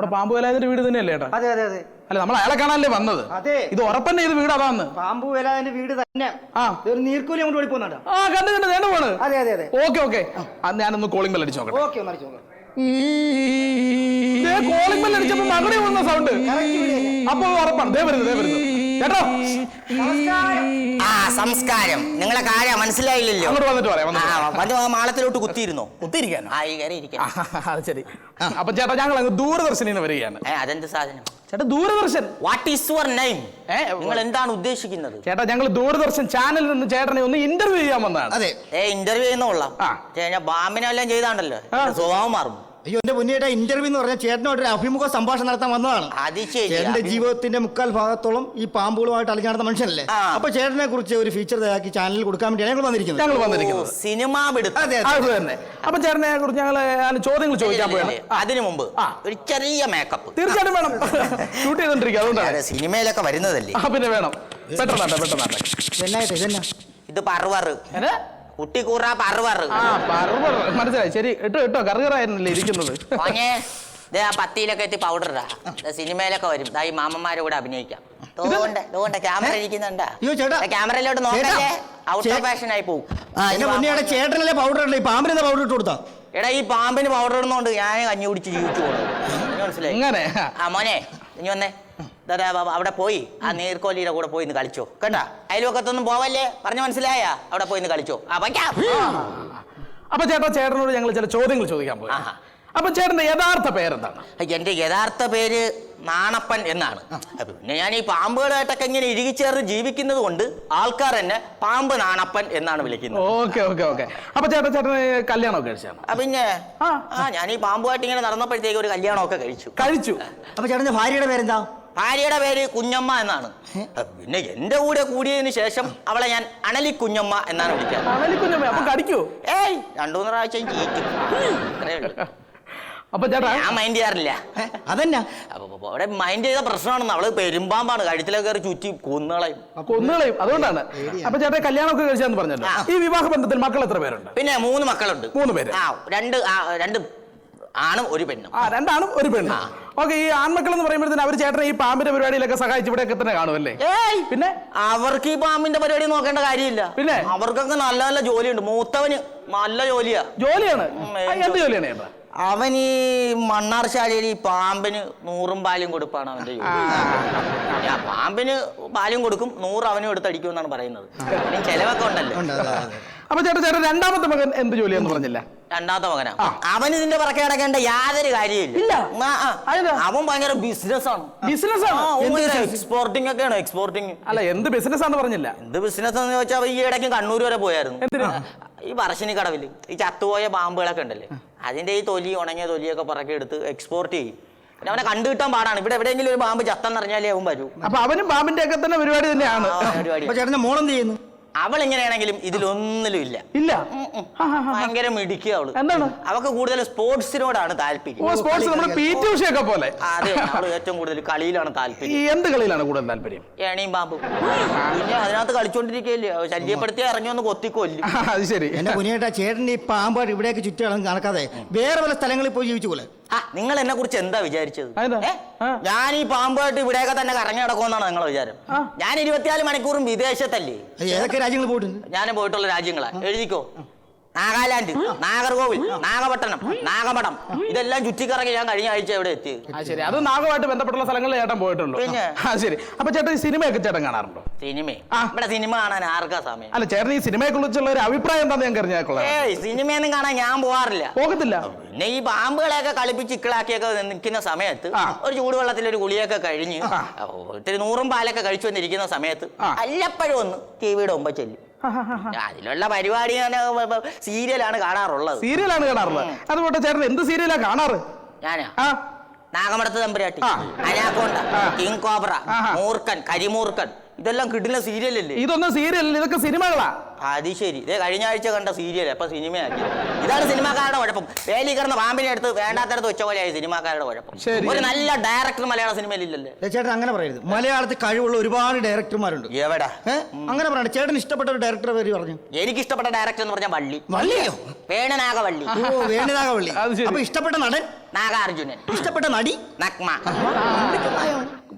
നമ്മുടെ പാമ്പ് വേലാതിന്റെ വീട് തന്നെയല്ലേ ഏട്ടാ? അതെ അതെ അതെ. അല്ല നമ്മൾ അയാളെ കാണാനല്ലേ വന്നത്? അതെ. ഇത് ഉറപ്പന്നെ ഇത് വീട് അതാന്ന് പാമ്പു വേലാതിന്റെ വീട് തന്നെ. ആ. ഒരു നീർക്കൂലി കൊണ്ട് ഓടിപ്പോന്നുണ്ടോ ആ കണ്ടു കണ്ടു നേണ്ട പോണ്. അതെ അതെ അതെ. Okay okay. ഞാനൊന്ന് കോളിംഗ് ബെൽ അടിച്ചു നോക്കട്ടെ. ഓക്കെ ഒന്ന് അടിച്ചു നോക്കാം. കോളിംഗ് ബെൽ അടിച്ചപ്പോ വന്ന സൗണ്ട് അപ്പൊ ഉറപ്പാണ്. ദേ വരുന്നു ദേ വരുന്നു. കേട്ടോ? ആ സംസ്കാരം. നിങ്ങളെ കാര്യം മനസ്സിലായില്ലല്ലോ. അങ്ങോട്ട് വന്നിട്ട് പറയാം വന്നിട്ട് വന്ന് ആ മാളത്തിലോട്ട് കുത്തിയിരുന്നോ? കുത്തിയിരിക്കാനോ? ആ ഈ കയറി ഇരിക്കാം. ആ, അത് ശരി. അപ്പൊ ചേട്ടാ ഞങ്ങൾ അങ്ങ് ദൂരദർശനിൽ വരികയാണ്. ഏ അതെന്ത് സാധനം? ചേട്ടാ Doordarshan. What is your name ഏ, നിങ്ങൾ എന്താണ് ഉദ്ദേശിക്കുന്നത്? ചേട്ടാ ഞങ്ങൾ ദൂരദർശൻ ചാനലിൽ നിന്ന് ചേട്ടനെ ഒന്ന് ഇന്റർവ്യൂ ചെയ്യാൻ വന്നതാണ്. അതെ. ഏ ഇന്റർവ്യൂ ചെയ്യുന്ന കൊള്ളാം. ആ. ചെയ്താണല്ലോ ഞാൻ ബാമ്പിനെല്ലാം ചെയ്താണ്ടല്ലോ. ആ. എന്റെ സ്വഭാവം മാറും. അയ്യോ എന്റെ മുന്നേറ്റ ഇന്റർവ്യൂ എന്ന് പറഞ്ഞാൽ ചേട്ടനോട് ഒരു അഭിമുഖ സംഭാഷണം നടത്താൻ വന്നതാണ്. അത് ചേട്ടന്റെ ജീവിതത്തിന്റെ മുക്കാൽ ഭാഗത്തോളം ഈ പാമ്പുകളുമായിട്ട് അലഞ്ഞു നടന്ന മനുഷ്യനല്ലേ? ആ. അപ്പൊ ചേട്ടനെ കുറിച്ച് ഒരു ഫീച്ചർ തയ്യാക്കി ചാനലിൽ കൊടുക്കാൻ വേണ്ടി ഞങ്ങൾ വന്നിരിക്കുന്നത്. ഞങ്ങൾ ഓ, വന്നിരിക്കുന്നത് സിനിമ വിടുത്ത അതെ അതെ. അത് തന്നെ. അപ്പൊ ചേട്ടനെ കുറിച്ച് ഞങ്ങൾ ചോദ്യങ്ങൾ ചോദിക്കാൻ പോയാണ് അതിനു മുമ്പ് ആ. ഒരു ചെറിയ മേക്കപ്പ് തീർച്ചയായിട്ടും വേണം. ഷൂട്ട് ചെയ്തോണ്ടിരിക്കുക അതുകൊണ്ടാണ്. അതെ സിനിമയിലൊക്കെ വരുന്നതല്ലേ? ആ പിന്നെ വേണം. പെട്ടെന്നാട്ടെ പെട്ടെന്നാട്ടെ എന്നായിട്ട് ഇതെന്നാ ഇത് പറവറ്. ഏത്? കുട്ടിക്കൂറ പറവറ്. ആ പറവർ മനസ്സിലായി. ശരി ഇട്ടോ ഇട്ടോ. കറുകറായിരുന്നല്ലേ ഇരിക്കുന്നത്? മോനെ ദേ ആ പത്തിയിലൊക്കെ എത്തി പൗഡർ ഇടാ ദേ സിനിമയിലൊക്കെ വരും. ദാ ഈ മാമന്മാരെ കൂടെ അഭിനയിക്കാം. ദോണ്ട ദോണ്ട ക്യാമറ ഇരിക്കുന്നുണ്ടാ. അയ്യോ, ചേട്ടാ. ദേ ക്യാമറയിലോട്ട് നോക്കല്ലേ ഔട്ട് ഓഫ് ഫാഷൻ ആയി പോകും എന്റെ മുന്നേടെ ചേട്ടനല്ലേ പൗഡർ ഇടല്ലേ ഈ പാമ്പിനെ പൗഡർ ഇട്ട് കൊടുത്താ? എടാ ഈ പാമ്പിന് പൗഡർ ഇടുന്നോണ്ട് ഞാൻ കഞ്ഞി കുടിച്ച് ജീവിച്ചു പോകും നിനക്ക് മനസ്സിലായി? ഇങ്ങനെ ആ മോനെ ഇനി വന്നേ. അവിടെ പോയി. ആ നീർക്കോലിയുടെ കൂടെ പോയി ഇന്ന് കളിച്ചോ. കേട്ടാ അയൽവക്കത്തൊന്നും പോവല്ലേ? പറഞ്ഞു മനസ്സിലായ? അവിടെ പോയി ഇന്ന് കളിച്ചോ. അപ്പൊ ചേട്ടാ ചേട്ടനോട് ഞങ്ങൾ ചില ചോദ്യങ്ങൾ ചോദിക്കാൻ പോയി. അപ്പൊ ചേട്ടന്റെ യഥാർത്ഥ പേരെന്താണ്? എന്റെ യഥാർത്ഥ പേര് നാണപ്പൻ എന്നാണ്. പിന്നെ ഞാൻ ഈ പാമ്പുകളായിട്ടൊക്കെ ഇങ്ങനെ ഇഴുകിച്ചേർന്ന് ജീവിക്കുന്നത് കൊണ്ട് ആൾക്കാർ എന്നെ പാമ്പ് നാണപ്പൻ എന്നാണ് വിളിക്കുന്നത്. Okay okay okay. അപ്പൊ ചേട്ടൻ ചേട്ടന് കല്യാണമൊക്കെ കഴിച്ചാണ്? പിന്നെ ആ. ആ ഞാൻ ഈ പാമ്പുമായിട്ട് ഇങ്ങനെ നടന്നപ്പോഴത്തേക്ക് ഒരു കല്യാണമൊക്കെ കഴിച്ചു. കഴിച്ചു. അപ്പൊ ചേട്ടന്റെ ഭാര്യയുടെ പേരെന്താ? ഭാര്യയുടെ പേര് കുഞ്ഞമ്മ എന്നാണ്. പിന്നെ എന്റെ കൂടെ കൂടിയതിന് ശേഷം അവളെ ഞാൻ അണലി കുഞ്ഞമ്മ എന്നാണ് വിളിക്കാറ്. കടിക്കൂ? ഏയ് രണ്ടു മൂന്ന് പ്രാവശ്യം ചീറ്റും. അപ്പൊ ചേട്ടാ? ഞാൻ മൈൻഡ് ചെയ്യാറില്ല. അതെന്നാ. അപ്പൊ അപ്പൊ അവിടെ മൈൻഡ് ചെയ്ത പ്രശ്നമാണെന്ന് അവൾ പെരുമ്പാമ്പാണ് കഴുത്തിലൊക്കെ കയറി ചുറ്റി കൊന്നുകളയും. കൊന്നുകളയും. അതുകൊണ്ടാണ്. അപ്പൊ ചേട്ടാ കല്യാണമൊക്കെ കഴിച്ചാന്ന് പറഞ്ഞല്ലോ. ഈ വിവാഹ ബന്ധത്തിൽ മക്കൾ എത്ര പേരുണ്ട്? പിന്നെ മൂന്ന് മക്കളുണ്ട്. മൂന്ന് പേര്. ആ രണ്ട് രണ്ട് ആണും ഒരു പെണ്ണും. ആ രണ്ടാണും ഒരു പെണ്ണ്. ഓക്കെ ഈ ആൺമക്കൾ എന്ന് പറയുമ്പോഴത്തേന് അവർ ചേട്ടനെ ഈ പാമ്പിന്റെ പരിപാടിയിലൊക്കെ സഹായിച്ച് ഇവിടെയൊക്കെ തന്നെ കാണുമല്ലേ? ഏയ്! പിന്നെ? അവർക്ക് ഈ പാമ്പിന്റെ പരിപാടി നോക്കേണ്ട കാര്യമില്ല. പിന്നെ? അവർക്കൊക്കെ നല്ല നല്ല ജോലിയുണ്ട്. മൂത്തവന് നല്ല ജോലിയാ. ജോലിയാണ്? ആ, എന്ത് ജോലിയാണ് ചേട്ടാ? അവൻ ഈ മണ്ണാർശാലയിൽ ഈ പാമ്പിന് നൂറും പാലും കൊടുപ്പാണ് അവന്റെ ജോലി. ആ, പാമ്പിന് പാലും കൊടുക്കും നൂറ് അവനും എടുത്തടിക്കും എന്നാണ് പറയുന്നത്. അതിന് ചെലവൊക്കെ ഉണ്ടല്ലോ അതെ, അതെ. അപ്പൊ ചേട്ടാ ചേട്ടാ രണ്ടാമത്തെ മകൻ എന്ത് ജോലിയാന്ന് പറഞ്ഞില്ല? രണ്ടാമത്തെ മകനാ. അവൻ ഇതിന്റെ പുറകെ കിടക്കേണ്ട യാതൊരു കാര്യമില്ല. അവൻ ഭയങ്കര ബിസിനസ് ആണ് ബിസിനസ്? എക്സ്പോർട്ടിംഗ് ഒക്കെയാണ് എക്സ്പോർട്ടിംഗ് അല്ല എന്ത് ബിസിനസ് ആണെന്ന് പറഞ്ഞില്ല? എന്ത് ബിസിനസ് എന്ന് ചോദിച്ചാൽ ഈ ഇടയ്ക്ക് കണ്ണൂർ വരെ പോയായിരുന്നു? ഈ പറശ്ശിനി കടവിൽ ഈ ചത്തുപോയ പാമ്പുകളൊക്കെ ഉണ്ടല്ലേ? അതിന്റെ ഈ തൊലി ഉണങ്ങിയ തൊലിയൊക്കെ പുറകെ എടുത്ത് എക്സ്പോർട്ട് ചെയ്യും. പിന്നെ അവനെ കണ്ടു കിട്ടാൻ പാടാണ്. ഇവിടെ എവിടെയെങ്കിലും ഒരു പാമ്പ് ചത്തെന്നറിഞ്ഞാലേ അവൻ വരൂ. അപ്പൊ അവനും പാമ്പിന്റെ ഒക്കെ തന്നെ പരിപാടി തന്നെയാണ്. പരിപാടി. അപ്പൊ ചേട്ടന്റെ മോളെന്ത് ചെയ്യുന്നു? അവൾ എങ്ങനെയാണെങ്കിലും ഇതിലൊന്നിലും ഇല്ല. ഇല്ല. ഭയങ്കര മിടിക്കുക അവൾ. എന്താണ്? അവക്ക് കൂടുതൽ സ്പോർട്സിനോടാണ് ഓ താല്പര്യം സ്പോർട്സ് നമ്മുടെ പി ടി ഉഷയൊക്കെ പോലെ. അതെ അവൾ ഏറ്റവും കൂടുതൽ കളിയിലാണ് ഈ താല്പര്യം എന്ത് കളിയിലാണ് കൂടുതൽ താല്പര്യം? ഏണിയും പാമ്പ്. പിന്നെ അതിനകത്ത് കളിച്ചോണ്ടിരിക്കുകയല്ലേ ശല്യപ്പെടുത്തി ഇറങ്ങി ഒന്ന് കൊത്തിക്കൊല്ലും? അത് ശരി. എന്റെ കുഞ്ഞേട്ടാ ചേട്ടൻ ഈ പാമ്പായിട്ട് ഇവിടേക്ക് ചുറ്റുകളും നടക്കാതെ വേറെ പല സ്ഥലങ്ങളിൽ പോയി ജീവിച്ചു പോലെ. നിങ്ങൾ എന്നെ കുറിച്ച് എന്താ വിചാരിച്ചത്. ഞാൻ ഈ പാമ്പായിട്ട് ഇവിടെയൊക്കെ തന്നെ കറങ്ങി നടക്കുമെന്നാണ് നിങ്ങളെ വിചാരം. ഞാൻ ഇരുപത്തിനാല് മണിക്കൂറും വിദേശത്തല്ലേ? ഏതൊക്കെ രാജ്യങ്ങളിൽ പോയിട്ടുണ്ട്? ഞാൻ പോയിട്ടുള്ള രാജ്യങ്ങളാ. എഴുതിക്കോ? നാഗാലാൻഡ് നാഗർകോവിൽ നാഗപട്ടണം നാഗമഠം. ഇതെല്ലാം ചുറ്റിക്കറങ്ങി ഞാൻ കഴിഞ്ഞ ആഴ്ച ഇവിടെ എത്തി? ആ ശരി. അത് നാഗമായിട്ട് ബന്ധപ്പെട്ടുള്ള സ്ഥലങ്ങളിൽ ചേട്ടൻ പോയിട്ടുണ്ടോ? പിന്നെ? ആ ശരി. അപ്പൊ ചേട്ടൻ ഈ സിനിമയൊക്കെ ചേട്ടൻ കാണാറുണ്ടോ? സിനിമ. ആ. ഇവിടെ സിനിമ കാണാൻ ആർക്കാ സമയം? അല്ല ചേട്ടൻ ഈ സിനിമയെ കുറിച്ചുള്ള ഒരു അഭിപ്രായം എന്താന്ന് ഞാൻ ഏയ് സിനിമയൊന്നും കാണാൻ ഞാൻ പോവാറില്ല പോകത്തില്ല. പിന്നെ ഈ പാമ്പുകളെയൊക്കെ കളിപ്പിച്ച് ഇക്കിളാക്കിയൊക്കെ നിൽക്കുന്ന സമയത്ത് ആ. ഒരു ചൂടുവെള്ളത്തിൽ ഒരു ഗുളിയൊക്കെ കഴിഞ്ഞ് ആ. ഒത്തിരി നൂറും പാലൊക്കെ കഴിച്ചു വന്നിരിക്കുന്ന സമയത്ത് ആ. അല്ലപ്പോഴും ഒന്ന് ടി വിയുടെ മുമ്പ് ചെല്ലും. അതിലുള്ള പരിപാടി സീരിയലാണ് കാണാറുള്ളത്. സീരിയലാണ് കാണാറുള്ളത്. അതുപോലെ ചേട്ടൻ എന്ത് സീരിയലാണ് കാണാറ്? ഞാനാ? ആ. Nagamadathu Thamburatti. Anaconda king cobra മൂർക്കൻ കരിമൂർക്കൻ ഇതെല്ലാം കിട്ടുന്ന സീരിയലല്ലേ? ഇതൊന്നും സീരിയൽ ഇതൊക്കെ സിനിമകളാ. അത് ശരി. ഇതേ കഴിഞ്ഞ ആഴ്ച കണ്ട സീരിയൽ അപ്പൊ സിനിമയാക്കി. ഇതാണ് സിനിമാക്കാരുടെ കുഴപ്പം. വേലി കിടന്ന പാമ്പിനെ എടുത്ത് വേണ്ടാത്തടത്ത് വെച്ച പോലെയായി സിനിമാക്കാരുടെ കുഴപ്പം. ശരി. ഒരു നല്ല ഡയറക്ടർ മലയാള സിനിമയിലില്ലല്ലേ ഏ, ചേട്ടൻ അങ്ങനെ പറയരുത്. മലയാളത്തിൽ കഴിവുള്ള ഒരുപാട് ഡയറക്ടർമാരുണ്ട് എവിടാ? ഏ? അങ്ങനെ പറയണ്ട. ചേട്ടൻ ഇഷ്ടപ്പെട്ട ഒരു ഡയറക്ടർ പേര് പറഞ്ഞു. എനിക്ക് ഇഷ്ടപ്പെട്ട ഡയറക്ടർ എന്ന് പറഞ്ഞാൽ വള്ളി. വള്ളിയോ? വേണനാഗവള്ളി. ഓ വേണിനാഗവള്ളി. അത് ശരി. അപ്പൊ ഇഷ്ടപ്പെട്ട നടൻ? നാഗാർജുനൻ. ഇഷ്ടപ്പെട്ട നടി? നഗ്മ.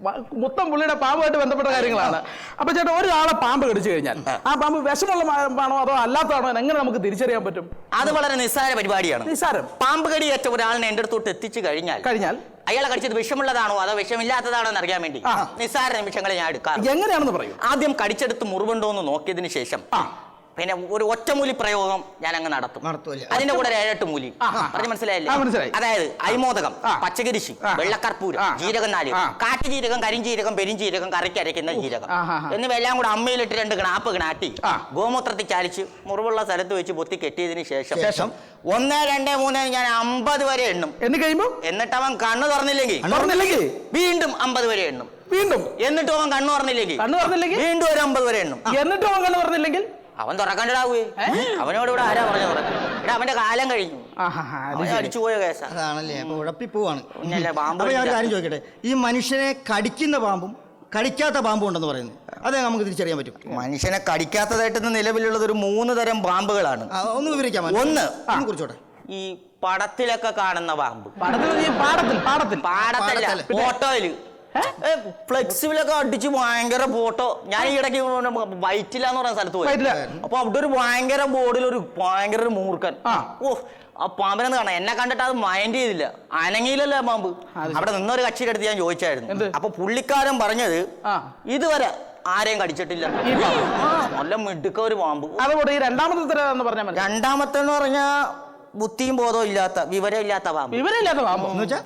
മൊത്തം പുള്ളിയുടെ പാമ്പുമായിട്ട് ബന്ധപ്പെട്ട കാര്യങ്ങളാണ്. അപ്പൊ ചേട്ടാ ഒരാളെ പാമ്പ് കടിച്ചു കഴിഞ്ഞാൽ ആ. പാമ്പ് വിഷമുള്ള പാമ്പാണോ അതോ അല്ലാത്തതാണോ? എങ്ങനെ നമുക്ക് തിരിച്ചറിയാൻ പറ്റും? അത് വളരെ നിസ്സാര പരിപാടിയാണ്. നിസ്സാരം. പാമ്പ് കടിയേറ്റ ഒരാളിനെ എന്റെ അടുത്തോട്ട് എത്തിച്ചു കഴിഞ്ഞാൽ കഴിഞ്ഞാൽ? അയാളെ കടിച്ചത് വിഷമുള്ളതാണോ അതോ വിഷമില്ലാത്തതാണോ എന്ന് അറിയാൻ വേണ്ടി. നിസ്സാര നിമിഷങ്ങളെ ഞാൻ എടുക്കാം എങ്ങനെയാണെന്ന് പറയും. ആദ്യം കടിച്ചെടുത്ത് മുറിവുണ്ടോ എന്ന് നോക്കിയതിന് ശേഷം. പിന്നെ ഒരു ഒറ്റമൂലി പ്രയോഗം ഞാൻ അങ്ങ് നടത്തും? അതിന്റെ കൂടെ ഒരു ഏഴെട്ട് മൂലി ആ, പറഞ്ഞു മനസ്സിലായില്ലേ? അതായത് അയ്മോദകം ആ. പച്ചകരിശി ആ. വെള്ളക്കർപ്പൂരം ആ. ജീരകം നാല് ആ. കാട്ടുജീരകം കരിഞ്ചീരകം പെരിഞ്ചീരകം കറിക്ക് അരയ്ക്കുന്ന ജീരകം. ആ, ആ, ആ. എന്നിവ എല്ലാം കൂടെ അമ്മയിലിട്ട് രണ്ട് ഗ്രാപ്പ് ഗ്നാട്ടി ആ. ഗോമൂത്രത്തിൽ ചാലിച്ച് മുറിവുള്ള സ്ഥലത്ത് വെച്ച് പൊത്തി കെട്ടിയതിന് ശേഷം ശേഷം? ഒന്ന് രണ്ട് മൂന്ന് ഞാൻ അമ്പത് വരെ എണ്ണും. എന്ന് കഴിയുമ്പോ? എന്നിട്ട് അവൻ കണ്ണു തുറന്നില്ലെങ്കിൽ. തുറന്നില്ലെങ്കിൽ? വീണ്ടും അമ്പത് വരെ എണ്ണും. വീണ്ടും? എന്നിട്ടും അവൻ കണ്ണു തുറന്നില്ലെങ്കിൽ. കണ്ണു തുറന്നില്ലെങ്കിൽ? വീണ്ടും ഒരു അമ്പത് വരെ എണ്ണും. എന്നിട്ടും അവൻ കണ്ണു തുറന്നില്ലെങ്കിൽ? അവൻ തുറക്കണ്ടടാവേ. അവനോട് ഇവിടെ ആരാ പറഞ്ഞു തുറക്കാൻ ഇവിടെ അവന്റെ കാലം കഴിഞ്ഞു. ആഹാ, അത് അവൻ ശരി. അടിച്ചു പോയ കേസാ. അതാണല്ലേ അപ്പൊ ഉഴപ്പിപ്പോവാണ് അപ്പൊ ഞാൻ ഒരു കാര്യം ചോദിക്കട്ടെ? ഈ മനുഷ്യനെ കടിക്കുന്ന പാമ്പും കടിക്കാത്ത പാമ്പും ഉണ്ടെന്ന് പറയുന്നത്. അതെ നമുക്ക് തിരിച്ചറിയാൻ പറ്റും. മനുഷ്യനെ കടിക്കാത്തതായിട്ട് നിലവിലുള്ളത് ഒരു മൂന്ന് തരം പാമ്പുകളാണ്. ഒന്ന് വിവരിക്കാൻ ഒന്ന്. കുറിച്ചോട്ടെ. ഈ പടത്തിലൊക്കെ കാണുന്ന പാമ്പ്. പാടത്തിൽ പാടത്തിൽ പാടത്തിൽ പാടത്തല്ല. പാടത്തല്ല. ഫോട്ടോയിൽ ഫ്ലെക്സിബിലൊക്കെ അടിച്ച് ഭയങ്കര ഫോട്ടോ. ഞാൻ ഈ ഇടയ്ക്ക് വൈറ്റില്ല എന്ന് പറയുന്ന സ്ഥലത്ത് പോയി. അപ്പൊ അവിടെ ഒരു ഭയങ്കര ബോർഡിൽ ഒരു ഭയങ്കര ഒരു മൂർഖൻ. ആ. ഓ ആ പാമ്പിനെന്ന് കാണാം. എന്നെ കണ്ടിട്ട് അത് മൈൻഡ് ചെയ്തില്ല. അനങ്ങിയില്ലല്ലോ ആ പാമ്പ്. അവിടെ നിന്നൊരു കക്ഷിയുടെ അടുത്ത് ഞാൻ ചോദിച്ചായിരുന്നു. അപ്പൊ പുള്ളിക്കാരൻ പറഞ്ഞത്. ഇതുവരെ ആരെയും കടിച്ചിട്ടില്ല. നല്ല മിടുക്ക ഒരു പാമ്പ്. അതുകൊണ്ട് ഈ രണ്ടാമത്തെ തരം എന്ന് പറഞ്ഞാൽ രണ്ടാമത്തെ എന്ന് പറഞ്ഞാ ബുദ്ധിയും ബോധവും ഇല്ലാത്ത വിവരം ഇല്ലാത്ത പാമ്പ്. വിവരം ഇല്ലാത്ത പാമ്പ് എന്ന് വെച്ചാ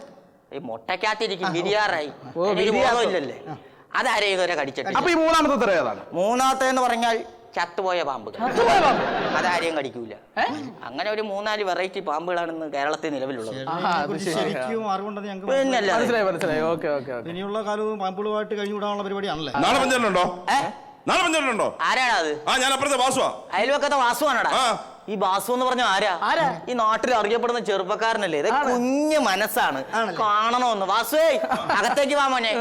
ഈ മുട്ടക്കകത്തിരിക്കും ബിരിയാറായി ഓ, ഇല്ലല്ലേ അതാരെ ഇതുവരെ കടിച്ചിട്ടില്ല. അപ്പൊ ഈ മൂന്നാമത്തെ തരം ഏതാണ്? മൂന്നാമത്തെ എന്ന് പറഞ്ഞാൽ ചത്തുപോയ പാമ്പ് ചത്തുപോയ പാമ്പ്. അതാരെയും കടിക്കൂല? അങ്ങനെ ഒരു മൂന്നാൽ വെറൈറ്റി പാമ്പുകളാണ് കേരളത്തിൽ നിലവിലുള്ളത്. ആഹാ, അത് ഇതിനെക്കുറിച്ച് ശരി. ശരിക്കും അറിവുണ്ടെന്ന് ഞങ്ങൾക്ക് പിന്നല്ല മനസ്സിലായി. മനസ്സിലായി ഓക്കെ ഓക്കെ ഓക്കെ. ഇനിയുള്ള കാലവും പാമ്പുകളുമായിട്ട് കഴിഞ്ഞുകൂടാനുള്ള പരിപാടിയാണല്ലേ? നാളെ പഞ്ചായത്തുണ്ടോ ഏ? നാളെ പഞ്ചായത്തുണ്ടോ ആരാണ് അത് ആ ഞാൻ അപ്പുറത്തെ വാസുവാ. അയൽവക്കത്തെ വാസുവാണടാ? ആ. ഈ ബാസു എന്ന് പറഞ്ഞ ആരാ? ആരാ? ഈ നാട്ടിൽ അറിയപ്പെടുന്ന ചെറുപ്പക്കാരനല്ലേ? ഇത് കുഞ്ഞ് മനസ്സാണ്. കാണണോന്ന് കാണണമെന്ന്. വാസുവേ അകത്തേക്ക് വാ മോനെ.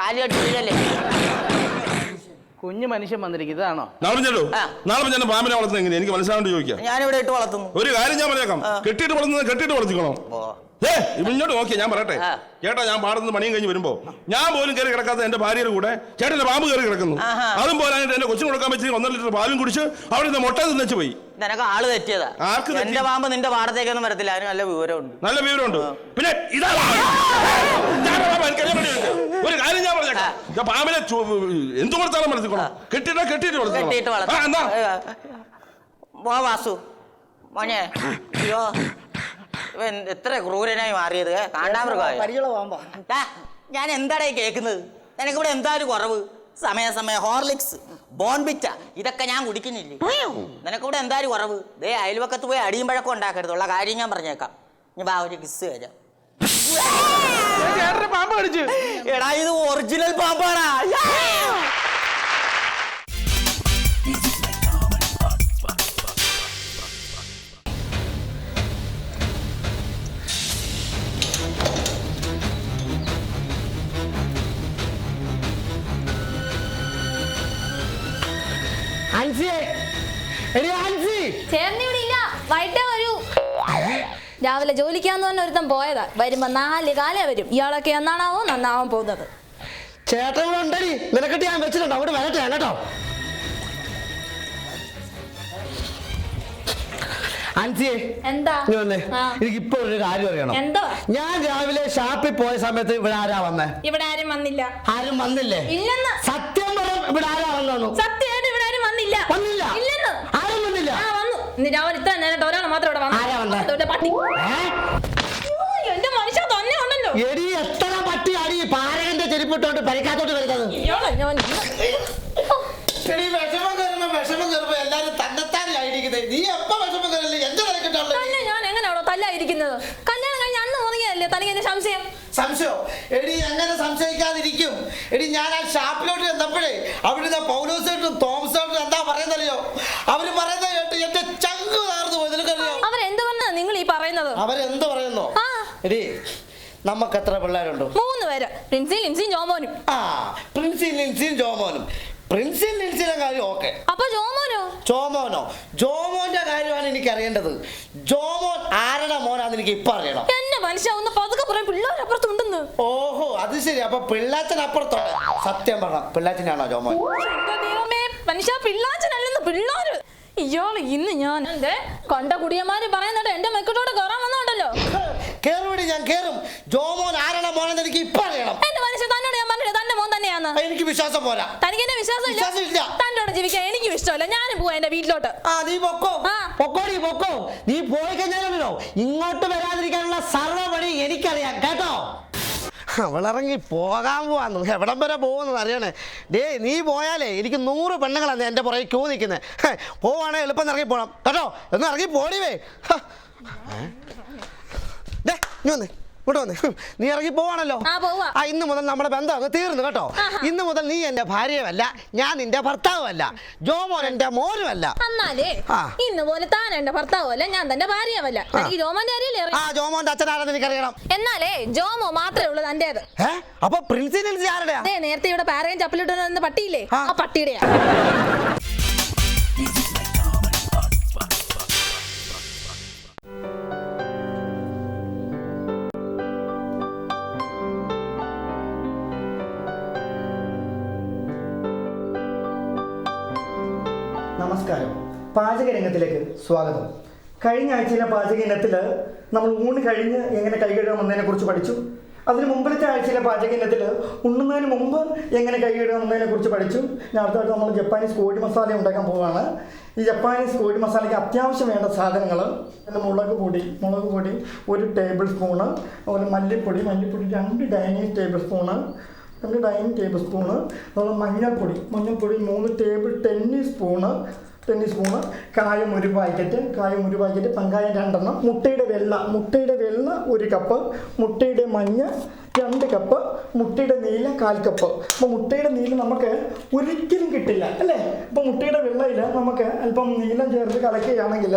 കാലി കുഞ്ഞു മനുഷ്യൻ വന്നിരിക്കും ഇതാണോ? നാളെ നാളെ പഞ്ചായത്ത് പാമ്പിനെ വളർത്തുന്നത് എങ്ങനെ എനിക്ക് മനസ്സിലാവേണ്ടി ചോദിക്കാം. ഞാനിവിടെ ഇട്ട് വളർത്തുന്നു. ഒരു കാര്യം ഞാൻ പറയാം കെട്ടിയിട്ട് വളർത്തുന്നത് കെട്ടിയിട്ട് വളർത്തിക്കോണം. ഏ ഇങ്ങോട്ട് നോക്കിയാ ഞാൻ പറയട്ടെ. ചേട്ടാ ഞാൻ പാടുന്ന പണിയും കഴിഞ്ഞ് വരുമ്പോ ഞാൻ പോലും കയറി കിടക്കാത്ത എന്റെ ഭാര്യയുടെ കൂടെ ചേട്ടന്റെ പാമ്പ് കയറി കിടക്കുന്നു. അതും പോലായിട്ട് എന്റെ കൊച്ചിന് കൊടുക്കാൻ പറ്റി ഒന്നര ലിറ്റർ പാലും കുടിച്ച് അവിടെ നിന്ന് മുട്ട തിന്നു പോയി. നിനക്ക് ആൾ തെറ്റിയതാ. ആർക്ക്? എന്റെ പാമ്പ് നിന്റെ പാടത്തേക്കൊന്നും വരത്തില്ല. അതിന് നല്ല വിവരമുണ്ട്. നല്ല വിവരമുണ്ട്. പിന്നെ ഇതാ. ഒരു കാര്യം ഞാൻ പറഞ്ഞേക്കാം. ഞാൻ പാമ്പിനെ എന്ത് കൊടുത്താലും വളർത്തിക്കോണം കെട്ടിട്ടാ കെട്ടിട്ട് കെട്ടിയിട്ട് വളർത്തിക്കോണം ആ, എന്നാ. വളർത്താം വാ വാസു. മോനെ. അയ്യോ. ഇവൻ എത്ര ക്രൂരനായി മാറിയത് കാണ്ടാമൃഗമായ ഞാൻ എന്താടേ കേൾക്കുന്നത്? നിനക്കിവിടെ എന്താ ഒരു കുറവ്? സമയാസമയം ഹോർലിക്സ് ബോൺബിറ്റ ഇതൊക്കെ ഞാൻ കുടിക്കുന്നില്ലേ? നിനക്കിവിടെ എന്താ ഒരു കുറവ്? ദേ അയൽവക്കത്ത് പോയി അടിയും പഴക്കം ഉണ്ടാക്കരുതുള്ള കാര്യം ഞാൻ പറഞ്ഞേക്കാം. ഇനി ബാ ഒരു കിസ് തരാം പാമ്പ് കടിച്ചു. എടാ ഇത് ഒറിജിനൽ പാമ്പാടാ. രാവിലെ ജോലിക്കാന്ന് പറഞ്ഞ ഒരുത്തം പോയതാ. വരുമ്പോ നാല് കാലേ വരും. ഇയാളൊക്കെ എന്നാണാവോ നന്നാവാൻ പോകുന്നത്. ചേട്ടൻ ഇവിടെ ഉണ്ടടി നിനക്കെട്ടി ഞാൻ വെച്ചിട്ടുണ്ട്. അവിടെ വരട്ടെ കേട്ടോ. എന്താ? നീ വന്നേ. ആ. എനിക്ക് ഇപ്പൊ ഒരു കാര്യം അറിയണം. എന്തോ? ഞാൻ രാവിലെ ഷാപ്പിൽ പോയ സമയത്ത് ഇവിടെ ആരാ വന്നേ? ഇവിടെ ആരും വന്നില്ല. ആരും വന്നില്ലേ? ഇല്ലെന്ന്. സത്യം പറ ഇവിടെ ആരാ വന്നു സത്യമായിട്ട് ഇവിടെ ആരും വന്നില്ല. വന്നില്ല. ഇല്ലെന്ന്. ആരും വന്നില്ല. ആ രാവിലെ ഇത്ര നേരിട്ട് ഒരാൾ മാത്രം ഇവിടെ വന്നു. ആരാ വന്നേ? അതുകൊണ്ട് പട്ടി? അയ്യോ, എന്റെ മനുഷ്യ തന്നെ ഉണ്ടല്ലോ. എടി എത്ര പട്ടി അടി പാരകന്റെ ചെരുപ്പിട്ടോണ്ട് പരിക്കാത്തോട്ട് വരുന്നത് ഇയാളെ ഞാൻ എടീ, വിഷമം കയറുമ്പോ വിഷമം കയറുമ്പോ എല്ലാരും തന്നെത്താനായിരിക്കുന്നത് നീ എപ്പോ വിഷമം കയറില്ല? എന്റെ നിലക്കിട്ടുള്ളത് തന്നെ ഞാൻ എങ്ങനെയാണോ തല്ലായിരിക്കുന്നത്? കല്യാണം കഴിഞ്ഞ അന്ന് തുടങ്ങിയതല്ലേ തനിക്ക് എന്റെ സംശയം? സംശയം? എടി എങ്ങനെ സംശയിക്കാതിരിക്കും? എടി ഞാൻ ആ ഷാപ്പിലോട്ട് ചെന്നപ്പോഴേ അവിടുന്ന് പൗലോസേട്ടും തോമസേട്ടും എന്താ പറയുന്നറിയോ? അവർ എന്റെ ചങ്ക് തകർന്നു പോയി. നിനക്കറിയോ? അവരെന്ത് നിങ്ങൾ ഈ പറയുന്നത്? അവരെന്ത് പറയുന്നു? ആ. എടി നമുക്ക് എത്ര പിള്ളേരുണ്ട്? മൂന്ന് പേര് പ്രിൻസി ലിൻസിയും ജോമോനും. ആ പ്രിൻസി ലിൻസിയും ജോമോനും. പ്രിൻസി ലിൻസിയുടെ കാര്യം ഓക്കെ. അപ്പൊ ജോമോനോ? ജോമോനോ? ജോമോന്റെ കാര്യമാണ് എനിക്ക് അറിയേണ്ടത് ജോമോൻ ആരുടെ മോനാന്ന് എനിക്ക് ഇപ്പൊ അറിയണം. എന്നെ മനുഷ്യ ഒന്ന് പതുക്കെ പറയാൻ പിള്ളേരപ്പുറത്തുണ്ടെന്ന് ഓഹോ അത് ശരി. അപ്പൊ പിള്ളാച്ചൻ അപ്പുറത്തോടെ സത്യം പറഞ്ഞ പിള്ളാച്ചനാണോ ജോമോൻ? എന്റെ ദൈവമേ മനുഷ്യ പിള്ളാച്ചനല്ലെന്ന് പിള്ളേര്. ഇയാൾ ഇന്ന് ഞാൻ എന്റെ കണ്ട കുടിയന്മാര് പറയുന്നുണ്ട് എന്റെ മെക്കിട്ടോട് കയറാൻ വന്നോണ്ടല്ലോ. കേറുവിടി ഞാൻ കേറും. ജോമോൻ ആരുടെ മോനെന്ന് എനിക്ക് ഇപ്പൊ അറിയണം. എന്റെ മനുഷ്യ തന്നോട് ഞാൻ പറഞ്ഞില്ല തന്റെ മോൻ തന്നെയാണ് എനിക്ക് വിശ്വാസം പോരാ. തനിക്ക് എന്നെ വിശ്വാസം ഇല്ല. തന്നോട് ജീവിക്കാൻ എനിക്ക് ഇഷ്ടമല്ല. ഞാനും പോവാ എന്റെ വീട്ടിലോട്ട്. ആ നീ പൊക്കോ. പൊക്കോടി പൊക്കോ നീ പോയി കഴിഞ്ഞാലോ ഇങ്ങോട്ട് വരാതിരിക്കാനുള്ള സർവ പണി എനിക്കറിയാം. കേട്ടോ? അവളിറങ്ങി പോകാൻ പോവാന്ന്. എവിടം വരെ പോകുന്നത് അറിയണേ? ഡേ നീ പോയാലേ എനിക്ക് നൂറ് പെണ്ണുങ്ങളാണ് എന്റെ പുറകെ ക്യൂ നിൽക്കുന്നത് പോവാണെ എളുപ്പം ഇറങ്ങി പോകണം കേട്ടോ? ഒന്ന് ഇറങ്ങി പോടിവേ ഡേ നീ വന്നേ. ഇങ്ങോട്ട് വന്നേ നീ ഇറങ്ങി പോവാണല്ലോ. ആ, പോവാ. ആ ഇന്ന് മുതൽ നമ്മുടെ ബന്ധം അങ്ങ് തീർന്നു കേട്ടോ. ഇന്ന് മുതൽ നീ എന്റെ ഭാര്യയുമല്ല ഞാൻ നിന്റെ ഭർത്താവുമല്ല. ജോമോൻ എന്റെ മോനുമല്ല. എന്നാലേ ആ. ഇന്ന് പോലെ താൻ എന്റെ ഭർത്താവല്ല ഞാൻ തന്റെ ഭാര്യയല്ല എനിക്ക് ജോമോന്റെ അറിയില്ലേ ആ ജോമോന്റെ അച്ഛനാണെന്ന് എനിക്കറിയണം. എന്നാലേ ജോമോ മാത്രമേ ഉള്ളൂ തന്റേത്. ഏ? അപ്പൊ ആരുടെയാ? അതെ നേരത്തെ ഇവിടെ പാരയും ചപ്പലിട്ട് പട്ടിയില്ലേ? ആ. ആ പട്ടിയുടെയാ. പാചക രംഗത്തിലേക്ക് സ്വാഗതം. കഴിഞ്ഞ ആഴ്ചയിലെ പാചക ഇനത്തിൽ നമ്മൾ ഊണ് കഴിഞ്ഞ് എങ്ങനെ കൈ കഴുകാമെന്നതിനെ കുറിച്ച് പഠിച്ചു. അതിന് മുമ്പിലത്തെ ആഴ്ചയിലെ പാചക ഇനത്തിൽ ഉണ്ണുന്നതിന് മുമ്പ് എങ്ങനെ കൈ കഴുകാമെന്നതിനെ കുറിച്ച് പഠിച്ചു. ഞാൻ അടുത്തായിട്ട് നമ്മൾ ജപ്പാനീസ് കോഴി മസാല ഉണ്ടാക്കാൻ പോവുകയാണ്. ഈ ജപ്പാനീസ് കോഴി മസാലയ്ക്ക് അത്യാവശ്യം വേണ്ട സാധനങ്ങൾ മുളക് പൊടി മുളക് പൊടി ഒരു ടേബിൾ സ്പൂണ് അതുപോലെ മല്ലിപ്പൊടി മല്ലിപ്പൊടി രണ്ട് ഡൈനിങ് ടേബിൾ സ്പൂണ് രണ്ട് ഡൈനിങ് ടേബിൾ സ്പൂണ് അതുപോലെ മഞ്ഞൾപ്പൊടി മഞ്ഞൾപ്പൊടി മൂന്ന് table tennis spoon tennis spoon കായം ഒരു പാക്കറ്റ് കായം ഒരു പാക്കറ്റ് പങ്കായം രണ്ടെണ്ണം മുട്ടയുടെ വെള്ള മുട്ടയുടെ വെള്ള ഒരു കപ്പ് മുട്ടയുടെ മഞ്ഞ രണ്ട് കപ്പ് മുട്ടയുടെ നീല കാൽ കപ്പ് അപ്പോൾ മുട്ടയുടെ നീല നമുക്ക് ഒരിക്കലും കിട്ടില്ല അല്ലേ? അപ്പോൾ മുട്ടയുടെ വെള്ളയിൽ നമുക്ക് അല്പം നീലം ചേർത്ത് കലക്കുകയാണെങ്കിൽ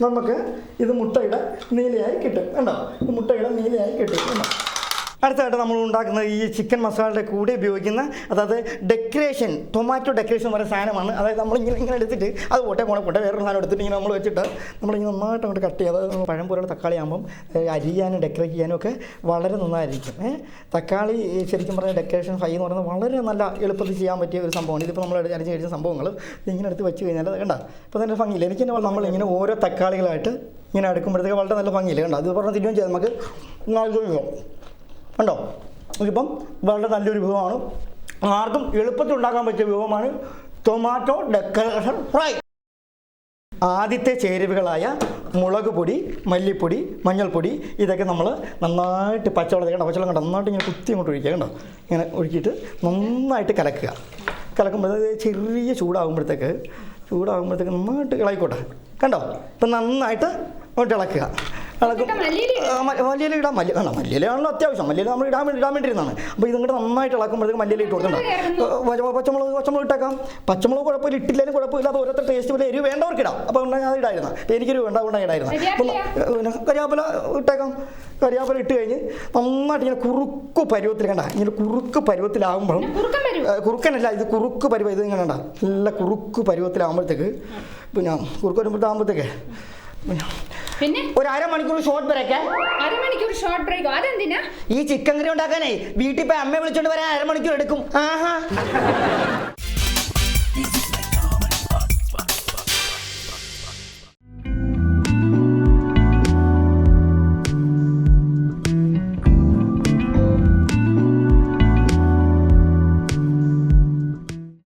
നമുക്ക് ഇത് മുട്ടയുടെ നീലയായി കിട്ടും കണ്ടോ? മുട്ടയുടെ നീലയായി കിട്ടും കണ്ടോ? അടുത്തതായിട്ട് നമ്മൾ ഉണ്ടാക്കുന്നത് ഈ ചിക്കൻ മസാലയുടെ കൂടെ ഉപയോഗിക്കുന്ന അതായത് ഡെക്കറേഷൻ ടൊമാറ്റോ ഡെക്കറേഷൻ എന്ന് പറയുന്ന സാധനമാണ്. അതായത് നമ്മൾ ഇങ്ങനെ എടുത്തിട്ട് അത് പോട്ടെ പോണെ പോട്ടെ വേറൊരു സാധനം എടുത്തിട്ട് ഇങ്ങനെ നമ്മൾ വെച്ചിട്ട് നമ്മളിങ്ങനെ നന്നായിട്ട് അങ്ങോട്ട് കട്ട് ചെയ്യുക. അതായത് പഴം പോലുള്ള തക്കാളി ആകുമ്പം അരിയാനും ഡെക്കറേറ്റ് ചെയ്യാനും ഒക്കെ വളരെ നന്നായിരിക്കും. തക്കാളി ശരിക്കും പറഞ്ഞാൽ ഡെക്കറേഷൻ ഫ്രൈ എന്ന് പറയുന്നത് വളരെ നല്ല എളുപ്പത്തിൽ ചെയ്യാൻ പറ്റിയ ഒരു സംഭവമാണ്. ഇതിപ്പോൾ നമ്മൾ അരിഞ്ഞ് കഴിച്ച സംഭവങ്ങൾ ഇങ്ങനെ എടുത്ത് വെച്ച് കഴിഞ്ഞാൽ കണ്ട ഇപ്പോൾ തന്നെ ഭംഗിയില്ല. എനിക്ക് തന്നെ നമ്മൾ ഇങ്ങനെ ഓരോ തക്കാളികളായിട്ട് ഇങ്ങനെ എടുക്കുമ്പോഴത്തേക്ക് വളരെ നല്ല ഭംഗിയില്ല. കണ്ടോ അത് പറഞ്ഞാൽ തിരുവനന്തപുരം നമുക്ക് നല്ല കണ്ടോ? ഇതിപ്പം വളരെ നല്ലൊരു വിഭവമാണ്. ആർക്കും എളുപ്പത്തിൽ ഉണ്ടാക്കാൻ പറ്റിയ വിഭവമാണ് ടൊമാറ്റോ ഡെക്കറേഷൻ ഫ്രൈ ആദ്യത്തെ ചേരുവകളായ മുളക് പൊടി മല്ലിപ്പൊടി മഞ്ഞൾപ്പൊടി ഇതൊക്കെ നമ്മൾ നന്നായിട്ട് പച്ചവെള്ളം കണ്ടോ? പച്ചവെള്ളം കണ്ടോ? നന്നായിട്ട് ഇങ്ങനെ കുത്തി അങ്ങോട്ട് ഒഴിക്കുക കണ്ടോ? ഇങ്ങനെ ഒഴുക്കിയിട്ട് നന്നായിട്ട് കലക്കുക. കലക്കുമ്പോൾ ചെറിയ ചൂടാകുമ്പോഴത്തേക്ക് ചൂടാകുമ്പോഴത്തേക്ക് നന്നായിട്ട് ഇളകിക്കോട്ടെ. കണ്ടോ? ഇപ്പം നന്നായിട്ട് അങ്ങോട്ട് ഇളക്കുക. മല്ലിയില ഇടാം. മല്ലി കണ്ടോ മല്ലിയിലാണല്ലോ അത്യാവശ്യം. മല്ലിയില നമ്മൾ ഇടാൻ വേണ്ടി ഇടാൻ വേണ്ടിയിരുന്നതാണ്. അപ്പോൾ ഇതിങ്ങോട്ട് നന്നായിട്ട് ഇളക്കുമ്പോഴത്തേക്ക് മല്ലിയില ഇട്ട് കൊടുക്കണ്ട. പച്ചമുളക് പച്ചമുളക് ഇട്ടേക്കാം. പച്ചമുളക് കുഴപ്പമില്ല ഇട്ടില്ലെങ്കിലും കുഴപ്പമില്ല. അത് ഓരോരുത്തർ ടേസ്റ്റ് പോലെ എരിവ് വേണ്ടവർക്ക് ഇടാം. അപ്പോൾ ഉണ്ടായി ഞാൻ ഇടായിരുന്നു അപ്പോൾ എനിക്കൊരു വേണ്ട അതുകൊണ്ട് ഇടായിരുന്നു അപ്പം പിന്നെ കരിയാപ്പില ഇട്ടേക്കാം. കരിയാപ്പില ഇട്ട് കഴിഞ്ഞ് നന്നായിട്ട് ഇങ്ങനെ കുറുക്ക് പരുവത്തിൽ കണ്ട. ഇങ്ങനെ കുറുക്ക് പരുവത്തിലാകുമ്പോഴും കുറുക്കനല്ല ഇത് കുറുക്ക് പരുവം. ഇത് ഇങ്ങനെ കണ്ട. നല്ല കുറുക്ക് പരുവത്തിലാകുമ്പോഴത്തേക്ക് പിന്നെ കുറുക്ക് വരുമ്പോഴത്തേക്ക് പിന്നെ പിന്നെ? ഒരു അരമണിക്കൂർ ഷോർട്ട് ബ്രേക്ക് അരമണിക്കൂർ ഷോർട്ട് ബ്രേക്കോ അതെന്തിനാ? ഈ ചിക്കൻ കറി ഉണ്ടാക്കാനേ വീട്ടിൽ പോയി അമ്മയെ വിളിച്ചോണ്ട് വരാൻ അരമണിക്കൂർ എടുക്കും. ആഹാ.